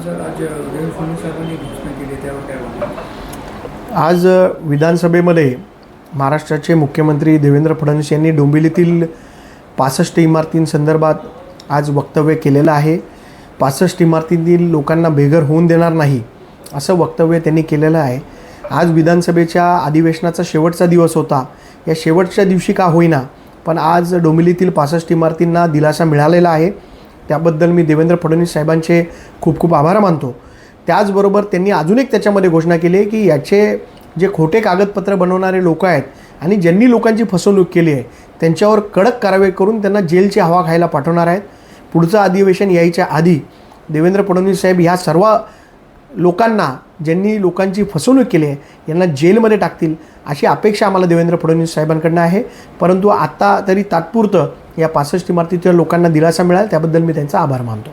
आज देवेंद्र साहेबांनी घोषणा केली त्यावर काय आज विधानसभेमध्ये महाराष्ट्राचे मुख्यमंत्री देवेंद्र फडणवीस यांनी डोंबिवलीतील पासष्ट इमारतींसंदर्भात आज वक्तव्य केलेलं आहे. पासष्ट इमारतीतील लोकांना बेघर होऊन देणार नाही असं वक्तव्य त्यांनी केलेलं आहे. आज विधानसभेच्या अधिवेशनाचा शेवटचा दिवस होता. या शेवटच्या दिवशी का होईना पण आज डोंबिवलीतील पासष्ट इमारतींना दिलासा मिळालेला आहे. त्याबद्दल मी देवेंद्र फडणवीस साहेबांचे खूप खूप आभार मानतो. त्याचबरोबर त्यांनी अजून एक त्याच्यामध्ये घोषणा केली आहे की याचे जे खोटे कागदपत्र बनवणारे लोक आहेत आणि ज्यांनी लोकांची फसवणूक केली आहे त्यांच्यावर कडक कारवाई करून त्यांना जेलची हवा खायला पाठवणार आहेत. पुढचं अधिवेशन यायच्या आधी देवेंद्र फडणवीस साहेब ह्या सर्व लोकांना ज्यांनी लोकांची फसवणूक केली आहे यांना जेलमध्ये टाकतील अशी अपेक्षा आम्हाला देवेंद्र फडणवीस साहेबांकडनं आहे. परंतु आत्ता तरी तात्पुरतं या पासष्ट इमारतीतल्या लोकांना दिलासा मिळाला त्याबद्दल मी त्यांचा आभार मानतो.